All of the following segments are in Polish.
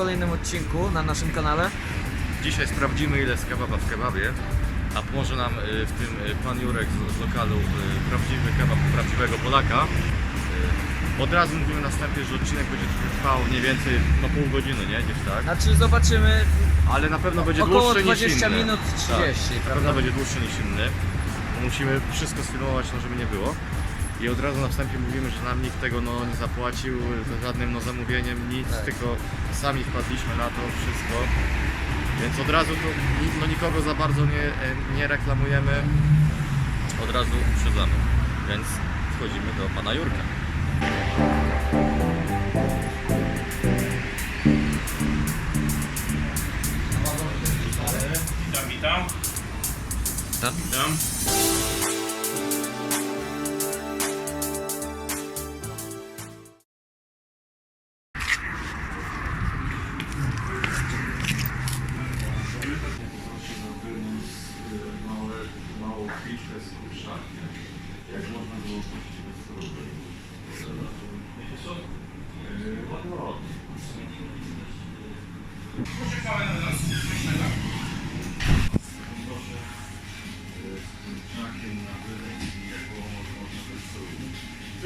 Kolejnym odcinku na naszym kanale. Dzisiaj sprawdzimy ile jest kebaba w kebabie, a pomoże nam y, w tym y, pan Jurek z, z lokalu y, prawdziwy kebab prawdziwego Polaka. Y, Od razu mówimy na wstępie, że odcinek będzie trwał mniej więcej no pół godziny, nie? Gdzieś tak. Znaczy zobaczymy Ale na pewno będzie około dłuższy 20 niż inny. minut 30, Tak, na prawda? pewno będzie dłuższy niż inny. Musimy wszystko sfilmować, no żeby nie było. I od razu na wstępie mówimy, że nam nikt tego no, nie zapłacił żadnym no, zamówieniem, nic, Tak. tylko sami wpadliśmy na to wszystko. Więc od razu ni- no, nikogo za bardzo nie, nie reklamujemy, od razu uprzedzamy. Więc wchodzimy do pana Jurka. Witam, witam. Tam? Witam.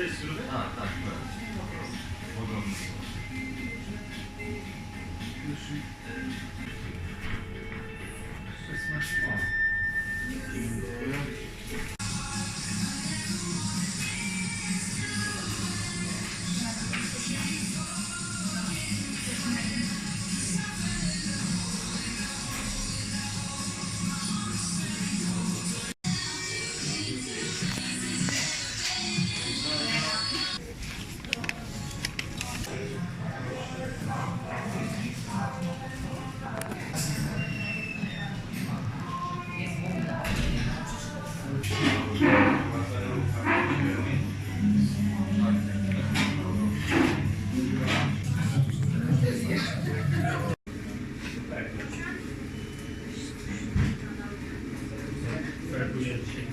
To jest śruby? Tak, tak, tak. Łagodny. Bridges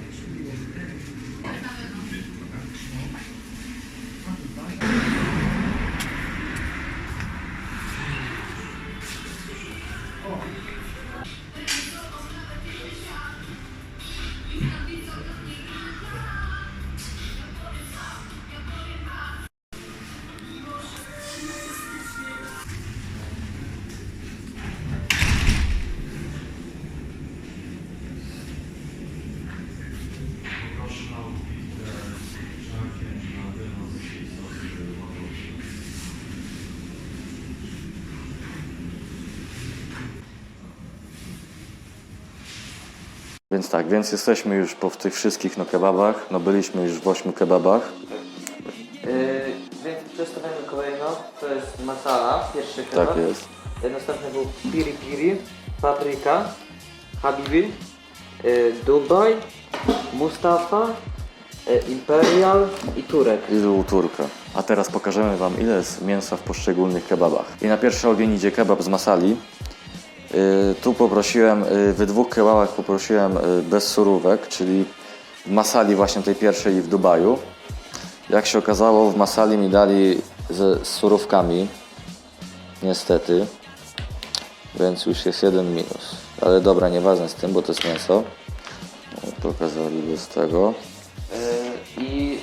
Więc tak, więc jesteśmy już po tych wszystkich no kebabach, no byliśmy już w ośmiu kebabach. Yy, więc przedstawiamy kolejno. To jest masala, pierwszy kebab. Tak jest. Yy, Następny był piri piri, papryka, habibi, yy, Dubaj, Mustafa, yy, Imperial i Turek. I u Turka. A teraz pokażemy Wam ile jest mięsa w poszczególnych kebabach. I na pierwszy ogień idzie kebab z masali. Yy, tu poprosiłem, yy, w dwóch kebabach poprosiłem yy, bez surówek, czyli w masali właśnie tej pierwszej i w Dubaju. Jak się okazało w masali mi dali ze z surówkami. Niestety. Więc już jest jeden minus. Ale dobra, nieważne z tym, bo to jest mięso. No, Pokazali bez tego. Yy, I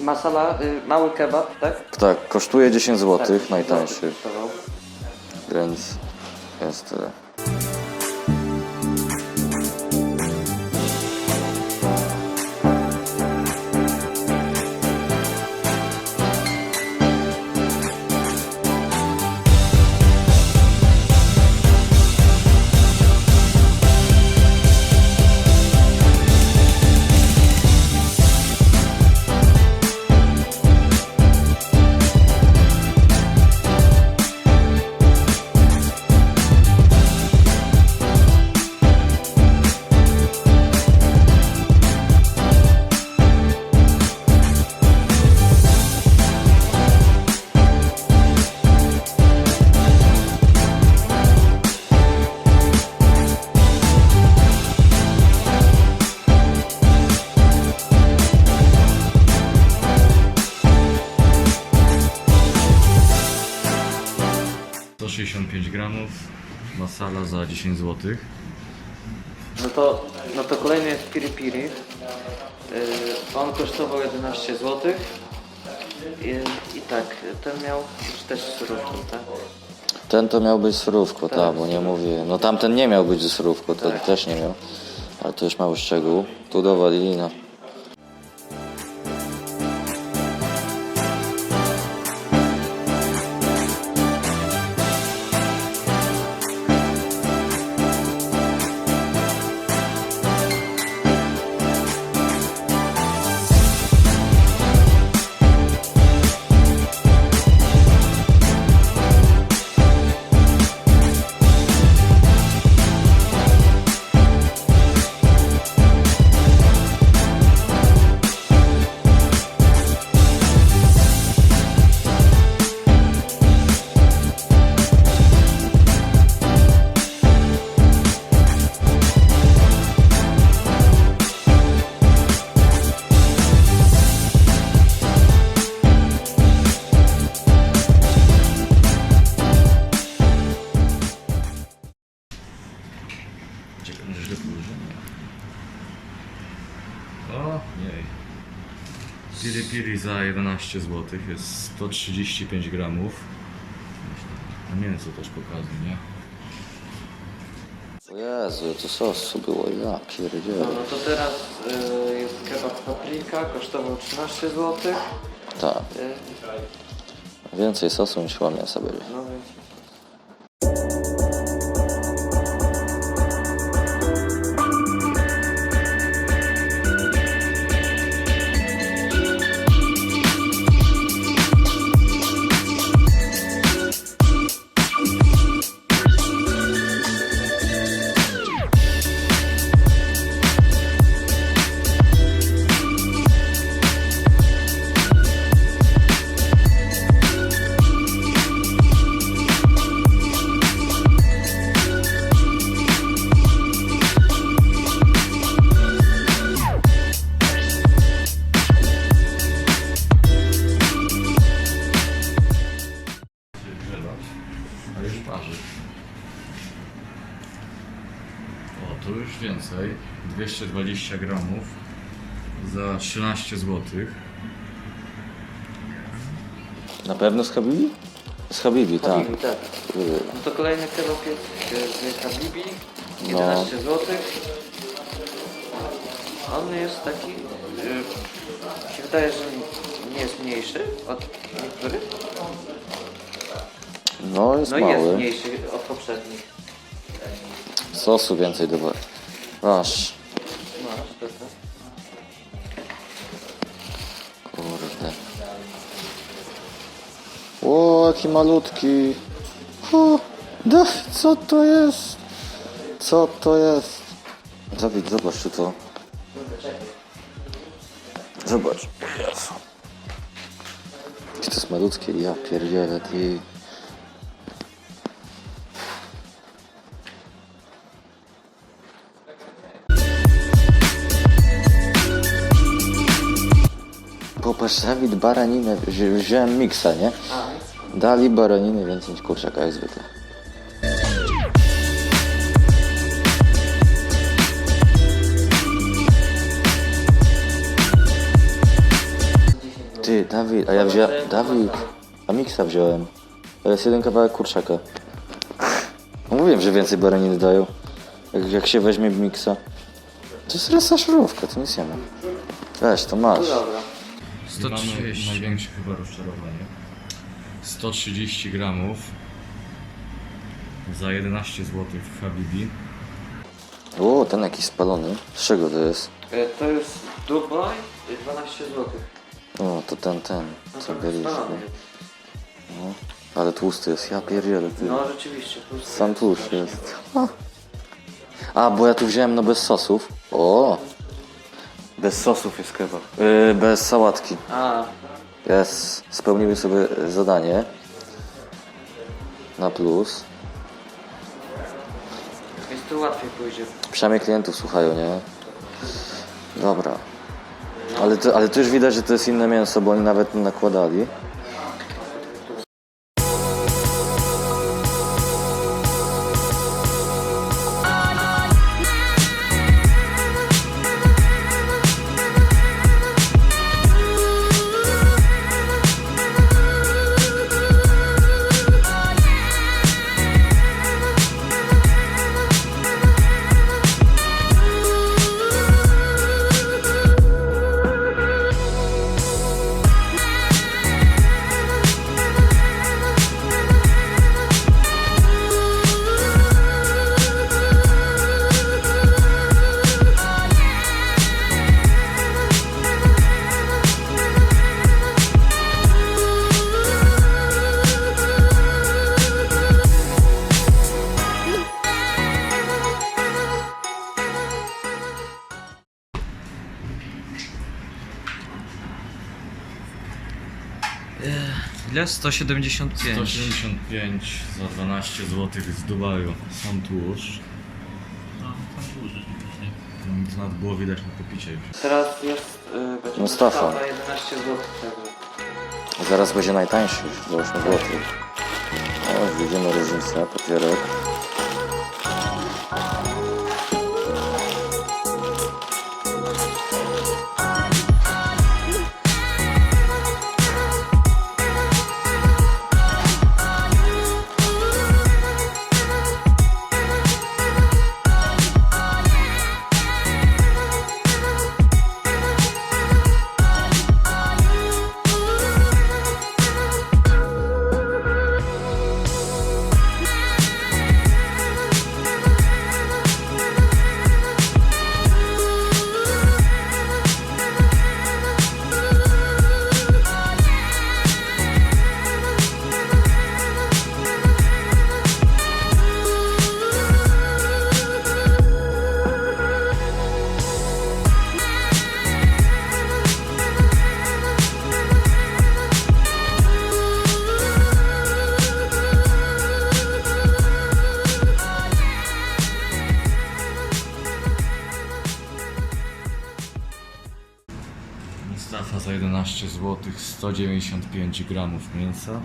masala, yy, mały kebab, tak? Tak, kosztuje 10 zł, Tak, najtańszy, więc jest tyle. 165 gramów, masala za 10 zł. No to, no to kolejny jest Piri Piri. Yy, on kosztował 11 zł. I, I tak, ten miał już też surówkę, tak? Ten to miał być surówką, Tak. tak, bo nie mówię. No tamten nie miał być ze surówką, ten też nie miał. Ale to już mały szczegół. Tu dowalili, no. 12 zł, jest 135 gramów. A mięso też pokazuję, nie? O Jezu, to sosu było, ja. No, to teraz y, jest kebab paprika, kosztował 13 zł. Tak. Y, Więcej sosu niż chyba mięsa będzie. no więcej. 220 gramów za 13 zł. Na pewno z Habibi? Z Habibi, tak. Habibi, tak. No to kolejny kebab jest z Habibi, No. 11 zł. On jest taki, yy, mi się wydaje, że nie jest mniejszy od niektórych. No, jest No i jest mały. mniejszy od poprzednich. Sosu więcej dowali. Masz. Kurde. O, jaki malutki. O, Dawid, co to jest? Co to jest? Dawid, zobacz czy to. Zobacz. Jezu. Jakie to jest malutkie, ja pierdzielę, ty. Popatrz, Dawid, baraninę, wzi- wziąłem miksa, nie? Dali baraniny więcej niż kurczaka, jak zwykle. Ty, Dawid, a ja wziąłem, Dawid, a miksa wziąłem. To jest jeden kawałek kurczaka. No Mówiłem, że więcej baraniny dają, jak, jak się weźmie miksa. To jest resa szurówka, to nic nie ma. Weź, to masz. No dobra. 130. Największe chyba rozczarowanie. 130 gramów za 11 zł w Habibi. O, ten jakiś spalony. Z czego to jest? E, To jest Dubaj, y, 12 zł. O, to ten, ten, No co byliśmy. No, ale tłusty jest, ja pierdzielę, ty. No rzeczywiście. plus- Sam tłuszcz jest. A. A, bo ja tu wziąłem no bez sosów. O! Bez sosów jest kebab. Yy, bez sałatki. A, Jest. Spełniły sobie zadanie. Na plus. więc to łatwiej pójdzie. Przynajmniej klientów słuchają, nie? Dobra. Ale to, ale to już widać, że to jest inne mięso, bo oni nawet nakładali. Ile? 175. 175 za 12 zł z Dubaju. Sam tłuszcz. No, tam dużo nie? To nawet było widać na popicie już. Teraz jest... Yy, będzie Mustafa. Mustafa 11 zł. Zaraz będzie najtańszy, za 8 zł. O, widzimy różnicę, papierek. 195 gramów mięsa.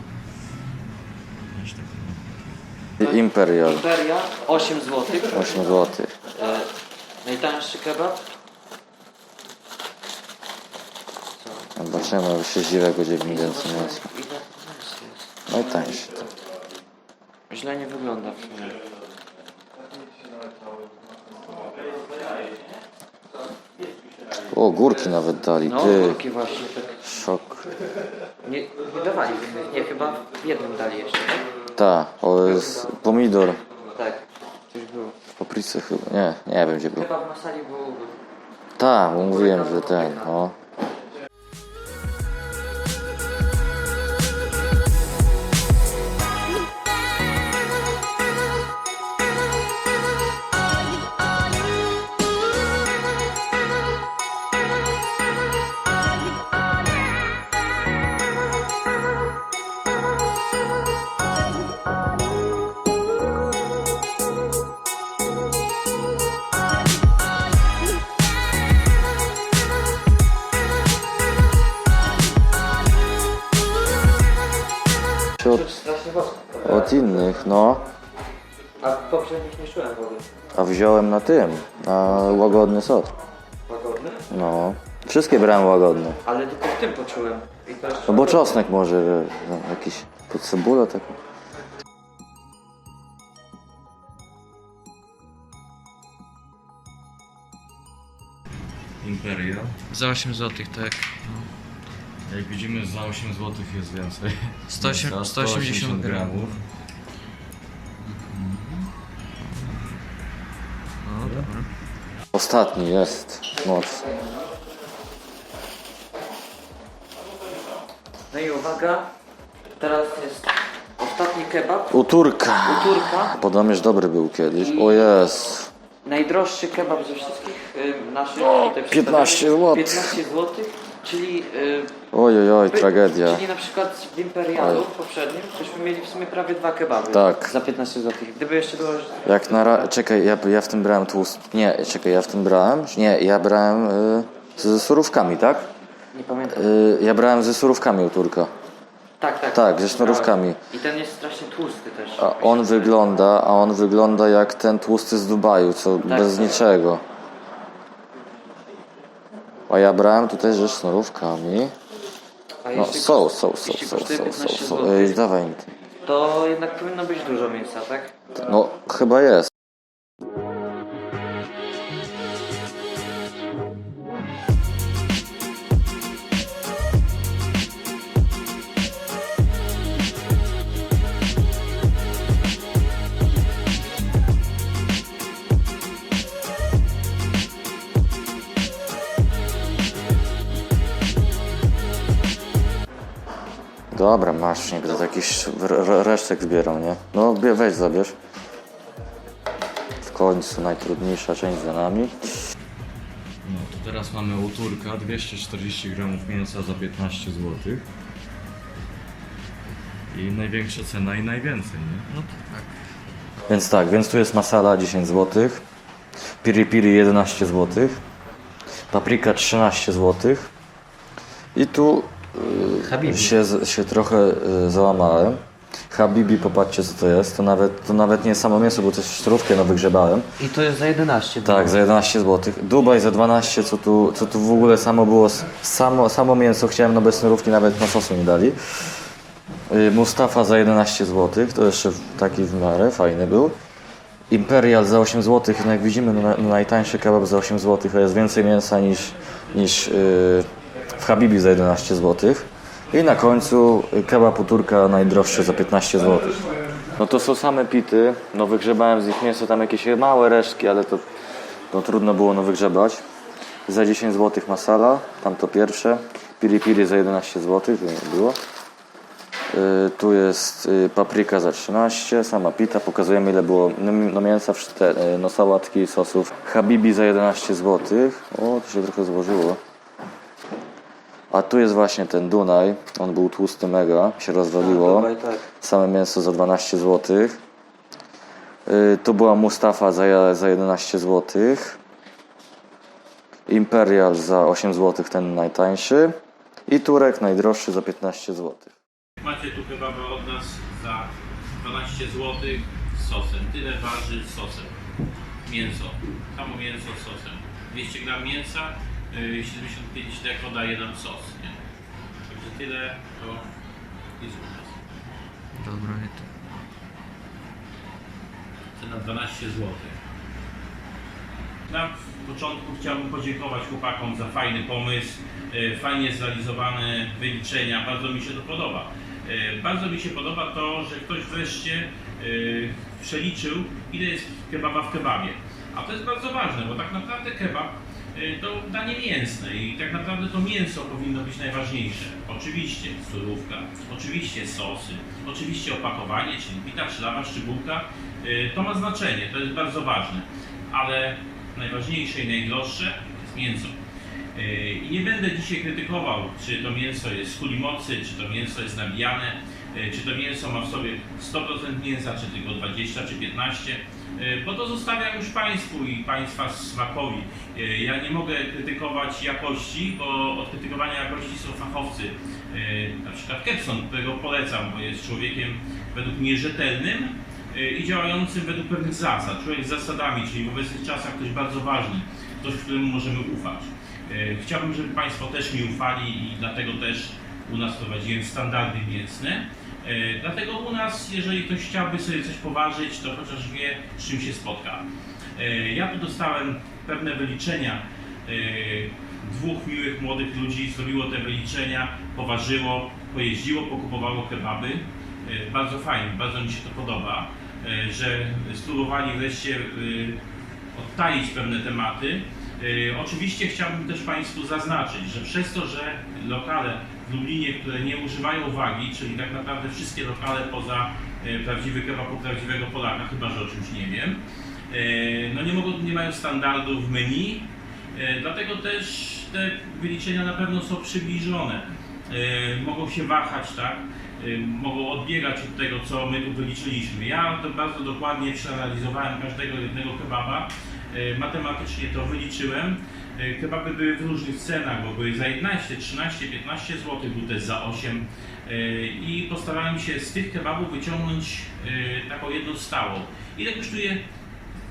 Tak, Imperial, Imperia 8 zł. 8 zł. E, najtańszy kebab. Co? Zobaczymy, bo się jak będzie więcej mięsa. Ile mięsa jest? Najtańszy to. Źle nie wygląda w sumie. O, górki nawet dali, No, ty. górki właśnie tak. Nie, nie dawali innych, nie, chyba w jednym dali jeszcze, tak? Ta, o, jest pomidor. Tak, coś było. W papryce chyba, nie, nie wiem gdzie był. Chyba na sali był... Ta, bo mówiłem, że ten, o. no. A w poprzednich nie czułem wody. A wziąłem na tym, na łagodny sos. Łagodny? No. Wszystkie brałem łagodne. Ale tylko w tym poczułem. I to jeszcze No bo czosnek może, że, no, jakiś pod cebulę taką. Imperia. Za 8 zł, tak. Jak widzimy za 8 zł jest więcej. 180 Mięsa, 180 gramów. Ostatni jest moc. No i uwaga, teraz jest ostatni kebab. U Turka. U Turka. Podobnież dobry był kiedyś. O jest. Najdroższy kebab ze wszystkich y, naszych tutaj 15 przedstawionych. zł. 15 zł, czyli, y, Oj, oj, oj, by- tragedia. czyli na przykład w Imperialu Oj. poprzednim byśmy mieli w sumie prawie dwa kebaby Tak. za 15 zł. Gdyby jeszcze było... Jak na ra... Czekaj, ja, ja w tym brałem tłust... Nie, czekaj, ja w tym brałem... Nie, ja brałem y, ze surówkami, tak? Nie pamiętam. Y, ja brałem ze surówkami u Turka. Tak, tak. tak, ze sznurówkami. I ten jest strasznie tłusty też. A on wygląda, a on wygląda jak ten tłusty z Dubaju, co bez tak. niczego. A ja brałem tutaj ze sznurówkami. A No, jeśli są, koszt- są, są, jeśli są, kosztuje są, 15 są, są. Ej, dawaj mi. to. to jednak powinno być dużo mięsa, tak? No, chyba jest. Resztek zbierał, nie? No, weź zabierz. W końcu najtrudniejsza część za nami. No to teraz mamy u Turka 240 gramów mięsa za 15 zł. i największa cena i najwięcej, nie? No to tak. Więc tak, więc tu jest masala 10 zł, piri piri 11 zł, paprika 13 zł i tu y, Habibi. się, się trochę y, załamałem. Habibi, popatrzcie co to jest, to nawet, to nawet nie samo mięso, bo też surówkę no wygrzebałem. I to jest za 11. Tak, za 11 zł. Dubaj za 12, co tu, co tu w ogóle samo było, samo, samo mięso chciałem, no bez sznurówki nawet na sosu nie dali. Y, Mustafa za 11 zł, to jeszcze taki w miarę fajny był. Imperial za 8 zł, no jak widzimy, no, no najtańszy kebab za 8 zł, a jest więcej mięsa niż, niż yy, w Habibi za 11 zł. I na końcu kebab u Turka najdroższy za 15 zł. No to są same pity, no wygrzebałem z nich mięso, tam jakieś małe resztki, ale to no, trudno było no wygrzebać. Za 10 zł masala, tam to pierwsze. Piri piri za 11 zł, to było. Y, Tu jest y, papryka za 13, sama pita, pokazujemy ile było no, no mięsa, w y, no sałatki, sosów. Habibi za 11 zł. O, to się trochę złożyło. A tu jest właśnie ten Dunaj, on był tłusty mega, się rozwaliło. Dubaj, tak. Same mięso za 12 zł. Y, Tu była Mustafa za, za 11 zł. Imperial za 8 zł, ten najtańszy. I Turek najdroższy za 15 zł. Macie tu kebaba od nas za 12 zł z sosem. Tyle waży z sosem. Mięso. Samo mięso z sosem. 200 gram mięsa, 75 deko daje nam sos. Nie? Także tyle to jest u nas. Dobra, i to. Cena 12 zł. Na początku chciałbym podziękować chłopakom za fajny pomysł, e, fajnie zrealizowane wyliczenia, bardzo mi się to podoba. E, Bardzo mi się podoba to, że ktoś wreszcie przeliczył, ile jest kebaba w kebabie. A to jest bardzo ważne, bo tak naprawdę kebab to danie mięsne i tak naprawdę to mięso powinno być najważniejsze. Oczywiście surówka, oczywiście sosy, oczywiście opakowanie, czyli pita, czy lawa, czy bułka. E, To ma znaczenie, to jest bardzo ważne, ale najważniejsze i najdroższe jest mięso. I nie będę dzisiaj krytykował, czy to mięso jest z kuli mocy, czy to mięso jest nabijane, czy to mięso ma w sobie 100% mięsa, czy tylko 20 czy 15, yy, bo to zostawiam już Państwu i Państwa smakowi. Yy, Ja nie mogę krytykować jakości, bo od krytykowania jakości są fachowcy. Yy, Na przykład Kepson, którego polecam, bo jest człowiekiem według mnie rzetelnym, i działającym według pewnych zasad, człowiek z zasadami, czyli w obecnych czasach ktoś bardzo ważny, ktoś, któremu możemy ufać. Chciałbym, żeby Państwo też mi ufali i dlatego też u nas prowadziłem standardy mięsne. Y, Dlatego u nas, jeżeli ktoś chciałby sobie coś poważyć, to chociaż wie, z czym się spotka. Y, Ja tu dostałem pewne wyliczenia y, dwóch miłych młodych ludzi zrobiło te wyliczenia, poważyło, pojeździło, pokupowało kebaby. Bardzo fajnie, bardzo mi się to podoba, że spróbowali wreszcie odtalić pewne tematy. Y, Oczywiście chciałbym też Państwu zaznaczyć, że przez to, że lokale w Lublinie, które nie używają wagi, czyli tak naprawdę wszystkie lokale poza y, prawdziwy kebab u prawdziwego Polaka, chyba że o czymś nie wiem, y, no nie, mogą, nie mają standardów menu, dlatego też te wyliczenia na pewno są przybliżone. Mogą się wahać, tak? Mogą odbiegać od tego, co my tu wyliczyliśmy. Ja to bardzo dokładnie przeanalizowałem każdego jednego kebaba, matematycznie to wyliczyłem. Kebaby były w różnych cenach, bo były za 11, 13, 15 zł, był też za 8 y, i postarałem się z tych kebabów wyciągnąć y, taką jedną stałą. Ile kosztuje,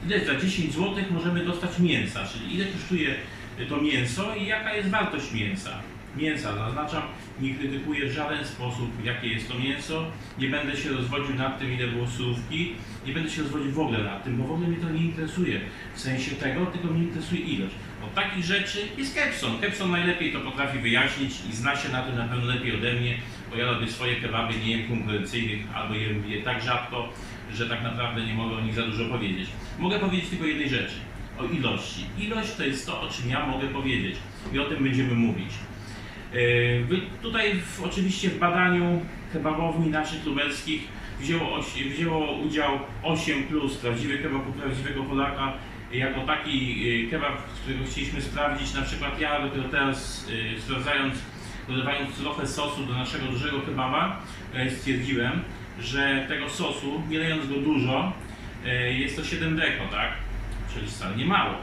ile za 10 zł możemy dostać mięsa, czyli ile kosztuje to mięso i jaka jest wartość mięsa mięsa. Zaznaczam, nie krytykuję w żaden sposób, jakie jest to mięso. Nie będę się rozwodził nad tym, ile było surówki. Nie będę się rozwodził w ogóle nad tym, bo w ogóle mnie to nie interesuje. W sensie tego, tylko mnie interesuje ilość. Od takich rzeczy jest Kepson. Kepson najlepiej to potrafi wyjaśnić i zna się na tym na pewno lepiej ode mnie, bo ja robię swoje kebaby, nie jem konkurencyjnych, albo jem je tak rzadko, że tak naprawdę nie mogę o nich za dużo powiedzieć. Mogę powiedzieć tylko jednej rzeczy. O ilości. Ilość to jest to, o czym ja mogę powiedzieć i o tym będziemy mówić. Wy- Tutaj w, oczywiście w badaniu kebabowni naszych lubelskich wzięło, wzięło udział 8 plus prawdziwy kebab u prawdziwego Polaka. Jako taki yy, kebab, którego chcieliśmy sprawdzić, na przykład ja dopiero teraz yy, sprawdzając dodawając trochę sosu do naszego dużego kebaba, e, stwierdziłem, że tego sosu, nie lejąc go dużo, e, jest to 7 deko, tak? Czyli wcale nie mało.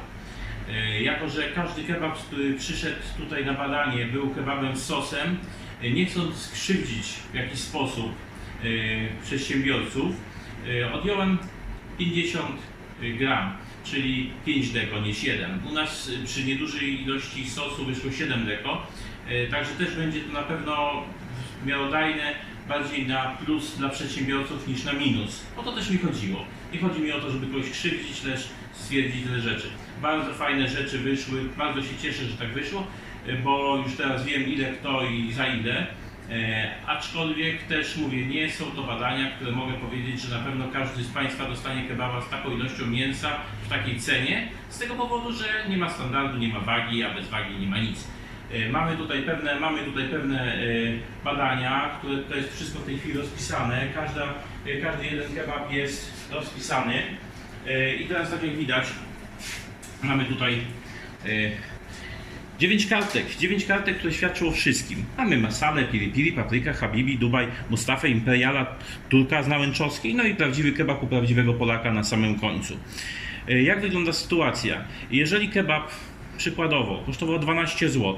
E, Jako, że każdy kebab, który przyszedł tutaj na badanie, był kebabem z sosem, e, nie chcąc skrzywdzić w jakiś sposób e, przedsiębiorców, odjąłem 50 gram, czyli 5 deko, nie 7. U nas przy niedużej ilości sosu wyszło 7 deko, także też będzie to na pewno miarodajne bardziej na plus dla przedsiębiorców niż na minus. O to też mi chodziło. Nie chodzi mi o to, żeby kogoś krzywdzić, lecz stwierdzić tyle rzeczy. Bardzo fajne rzeczy wyszły, bardzo się cieszę, że tak wyszło, e, bo już teraz wiem ile kto i za ile. E, aczkolwiek też mówię, nie są to badania, które mogę powiedzieć, że na pewno każdy z Państwa dostanie kebaba z taką ilością mięsa w takiej cenie, z tego powodu, że nie ma standardu, nie ma wagi, a bez wagi nie ma nic. E, Mamy tutaj pewne, mamy tutaj pewne e, badania, które to jest wszystko w tej chwili rozpisane. Każda, każdy jeden kebab jest rozpisany. E, I teraz tak jak widać, mamy tutaj e, 9 kartek, 9 kartek, które świadczą o wszystkim. Mamy masalę, piri piri, papryka, habibi, Dubaj, Mustafę, Imperiala, Turka z Nałęczowskiej, no i prawdziwy kebab u prawdziwego Polaka na samym końcu. E, Jak wygląda sytuacja? Jeżeli kebab przykładowo kosztował 12 zł,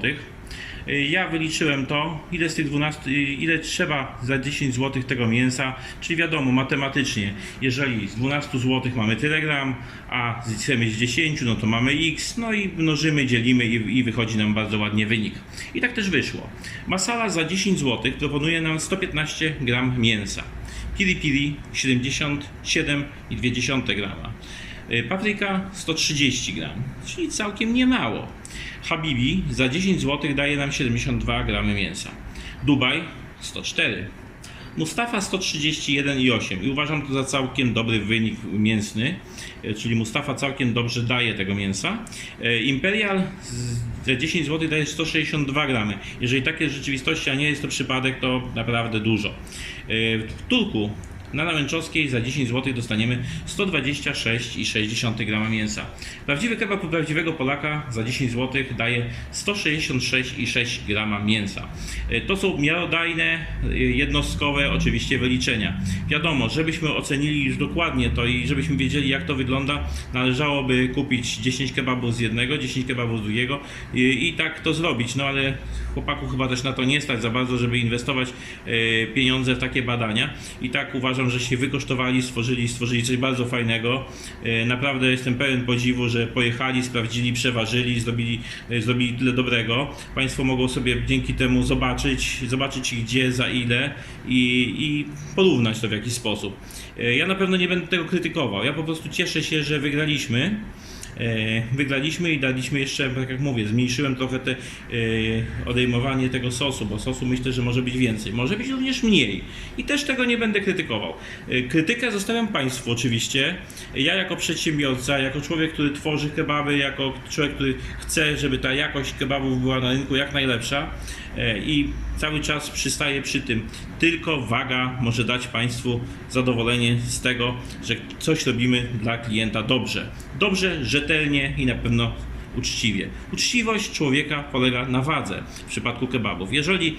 ja wyliczyłem to, ile z tych 12, ile trzeba za 10 zł tego mięsa, czyli wiadomo, matematycznie, jeżeli z 12 zł mamy tyle gram, a chcemy z 10, no to mamy x, no i mnożymy, dzielimy i, i wychodzi nam bardzo ładnie wynik. I tak też wyszło. Masala za 10 zł proponuje nam 115 gram mięsa. Piri piri 77,2 grama. Y, Papryka 130 gram, czyli całkiem niemało. Habibi za 10 zł daje nam 72 gramy mięsa. Dubaj 104. Mustafa 131,8 i uważam to za całkiem dobry wynik mięsny, e, czyli Mustafa całkiem dobrze daje tego mięsa. E, Imperial za 10 zł daje 162 gramy. Jeżeli takie rzeczywistości, a nie jest to przypadek, to naprawdę dużo. W Turku na Nałęczowskiej za 10 zł dostaniemy 126,6 grama mięsa. Prawdziwy kebab u prawdziwego Polaka za 10 zł daje 166,6 grama mięsa. E, To są miarodajne, e, jednostkowe oczywiście wyliczenia. Wiadomo, żebyśmy ocenili już dokładnie to i żebyśmy wiedzieli jak to wygląda, należałoby kupić 10 kebabów z jednego, 10 kebabów z drugiego i, i tak to zrobić. No ale chłopaków chyba też na to nie stać za bardzo, żeby inwestować e, pieniądze w takie badania. I tak uważam, że się wykosztowali, stworzyli, stworzyli coś bardzo fajnego. E, Naprawdę jestem pełen podziwu, że pojechali, sprawdzili, przeważyli, zrobili, e, zrobili tyle dobrego. Państwo mogą sobie dzięki temu zobaczyć, zobaczyć gdzie, za ile i, i porównać to w jakiś sposób. E, Ja na pewno nie będę tego krytykował. Ja po prostu cieszę się, że wygraliśmy. E, Wygraliśmy i daliśmy jeszcze, tak jak mówię, zmniejszyłem trochę te e, odejmowanie tego sosu, bo sosu myślę, że może być więcej. Może być również mniej. I też tego nie będę krytykował. E, Krytykę zostawiam Państwu oczywiście. Ja jako przedsiębiorca, jako człowiek, który tworzy kebaby, jako człowiek, który chce, żeby ta jakość kebabów była na rynku jak najlepsza i cały czas przystaję przy tym. Tylko waga może dać Państwu zadowolenie z tego, że coś robimy dla klienta dobrze. Dobrze, rzetelnie i na pewno uczciwie. Uczciwość człowieka polega na wadze w przypadku kebabów. Jeżeli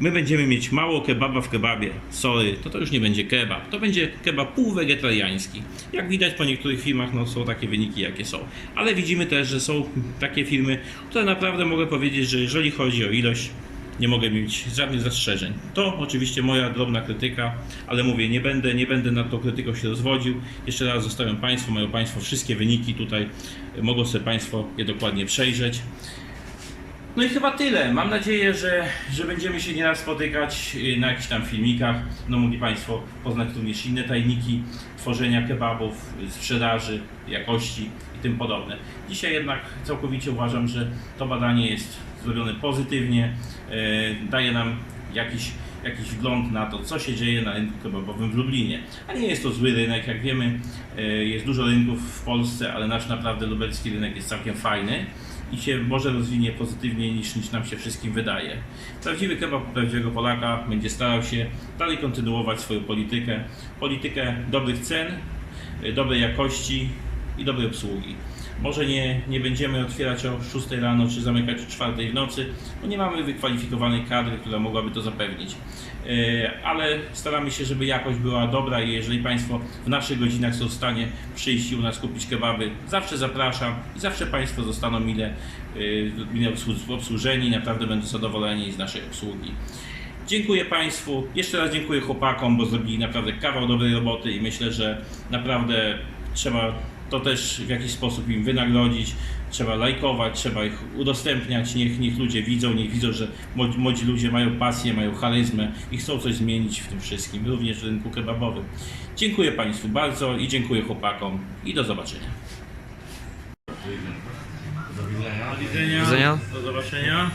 my będziemy mieć mało kebaba w kebabie, sorry, to to już nie będzie kebab, to będzie kebab półwegetariański. Jak widać po niektórych filmach, no są takie wyniki jakie są. Ale widzimy też, że są takie filmy, które naprawdę mogę powiedzieć, że jeżeli chodzi o ilość, nie mogę mieć żadnych zastrzeżeń. To oczywiście moja drobna krytyka, ale mówię, nie będę, nie będę nad tą krytyką się rozwodził. Jeszcze raz zostawiam Państwu, mają Państwo wszystkie wyniki tutaj, mogą sobie Państwo je dokładnie przejrzeć. No i chyba tyle. Mam nadzieję, że, że będziemy się nieraz spotykać y, na jakichś tam filmikach. No mogli Państwo poznać również inne tajniki tworzenia kebabów, y, sprzedaży, jakości i tym podobne. Dzisiaj jednak całkowicie uważam, że to badanie jest zrobione pozytywnie, y, daje nam jakiś, jakiś wgląd na to, co się dzieje na rynku kebabowym w Lublinie. A nie jest to zły rynek, jak wiemy, y, jest dużo rynków w Polsce, ale nasz naprawdę lubelski rynek jest całkiem fajny i się może rozwinie pozytywniej niż, niż nam się wszystkim wydaje. Prawdziwy kebab prawdziwego Polaka będzie starał się dalej kontynuować swoją politykę, politykę dobrych cen, y, dobrej jakości i dobrej obsługi. Może nie, nie będziemy otwierać o 6 rano czy zamykać o 4 w nocy, bo nie mamy wykwalifikowanej kadry, która mogłaby to zapewnić. E, Ale staramy się, żeby jakość była dobra i jeżeli Państwo w naszych godzinach są w stanie przyjść i u nas kupić kebaby, zawsze zapraszam i zawsze Państwo zostaną mile, e, mile obsłu- obsłużeni, naprawdę będą zadowoleni z naszej obsługi. Dziękuję Państwu. Jeszcze raz dziękuję chłopakom, bo zrobili naprawdę kawał dobrej roboty i myślę, że naprawdę trzeba to też w jakiś sposób im wynagrodzić. Trzeba lajkować, trzeba ich udostępniać. Niech, niech ludzie widzą, niech widzą, że młodzi, młodzi ludzie mają pasję, mają charyzmę i chcą coś zmienić w tym wszystkim, również w rynku kebabowym. Dziękuję Państwu bardzo i dziękuję chłopakom i do zobaczenia. Do widzenia. Do widzenia. widzenia. Do zobaczenia.